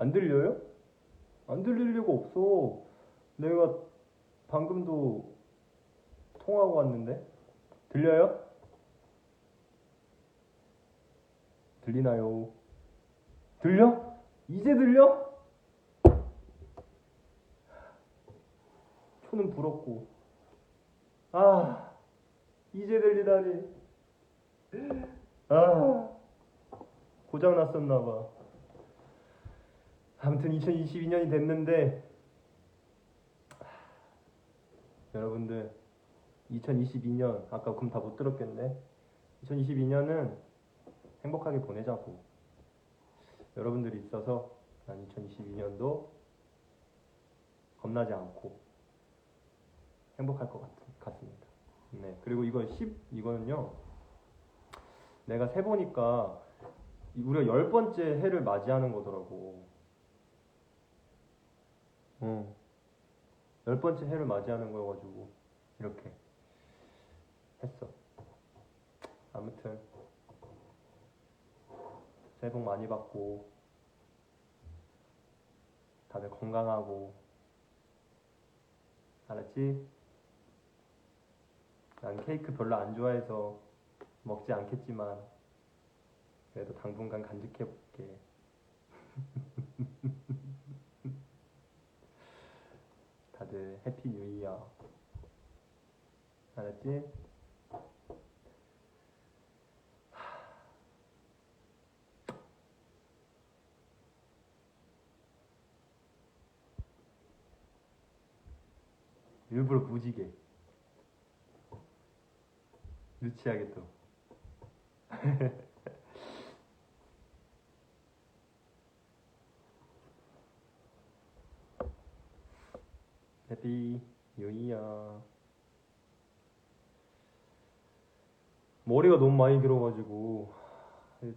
안 들려요? 안 들릴 리가 없어. 내가 방금도 통화하고 왔는데. 들려요? 들리나요? 들려? 이제 들려? 초는 불었고. 아, 이제 들리다니. 아, 고장 났었나봐. 아무튼 2022년이 됐는데, 여러분들, 2022년, 아까 그럼 다못 들었겠네. 2022년은 행복하게 보내자고. 여러분들이 있어서 난 2022년도 겁나지 않고 행복할 것 같, 같습니다. 네. 그리고 이거 10, 이거는요, 내가 세 보니까 이- 우리가 열 번째 해를 맞이하는 거더라고. 어. 열 번째 해를 맞이하는 거여가지고 이렇게 했어. 아무튼 새해 복 많이 받고 다들 건강하고 알았지? 난 케이크 별로 안 좋아해서 먹지 않겠지만 그래도 당분간 간직해 볼게. 다들 해피 뉴 이어. 알았지? 일부러 무지개. 유치하게 또. 해피 뉴 이어. 머리가 너무 많이 길어가지고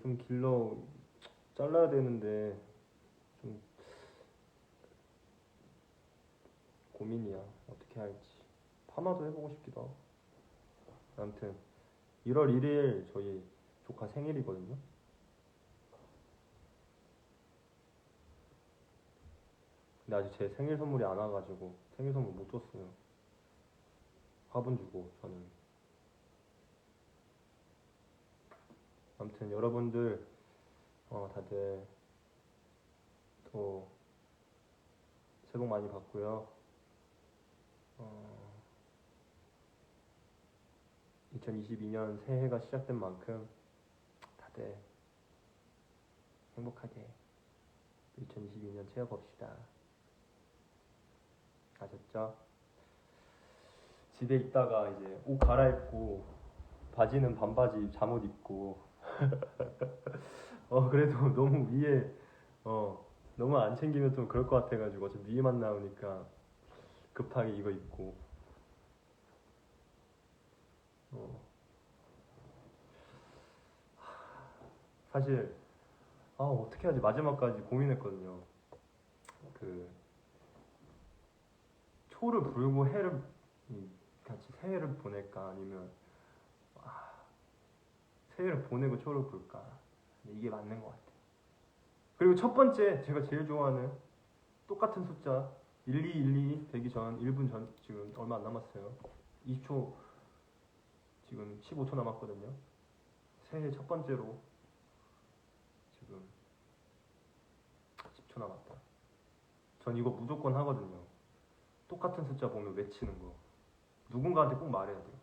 좀 길러 잘라야 되는데 좀 고민이야. 어떻게 할지. 파마도 해보고 싶기도 하고. 아무튼 1월 1일 저희 조카 생일이거든요. 근데 아직 제 생일 선물이 안 와가지고 생일 선물 못 줬어요. 화분 주고 저는 아무튼 여러분들 어 다들 또 새해 복 많이 받고요. 어 2022년 새해가 시작된 만큼 다들 행복하게 2022년 채워봅시다. 아셨죠? 집에 있다가 이제 옷 갈아입고 바지는 반바지 잠옷 입고 어 그래도 너무 위에 어 너무 안 챙기면 좀 그럴 것 같아가지고 어차피 위에만 나오니까 급하게 이거 입고. 어. 사실 아 어떻게 하지 마지막까지 고민했거든요. 그 초를 불고 해를 이, 같이 새해를 보낼까? 아니면 새해를 보내고 초를 근데 이게 맞는 것 같아요. 그리고 첫 번째 제가 제일 좋아하는 똑같은 숫자 1212 되기 전 1분 전 지금 얼마 안 남았어요. 20초 지금 15초 남았거든요. 새해 첫 번째로 지금 10초 남았다. 전 이거 무조건 하거든요. 똑같은 숫자 보면 외치는 거. 누군가한테 꼭 말해야 돼요.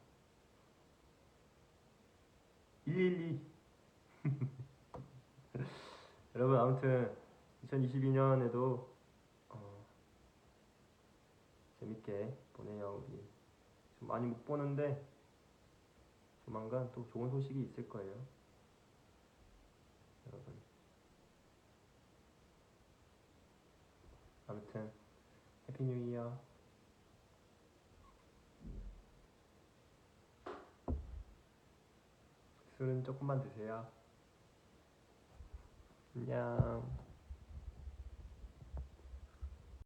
112 여러분 아무튼 2022년에도 어, 재밌게 보내요 우리. 좀 많이 못 보는데 조만간 또 좋은 소식이 있을 거예요. 여러분. 아무튼 해피 뉴 이어 술은 조금만 드세요. 안녕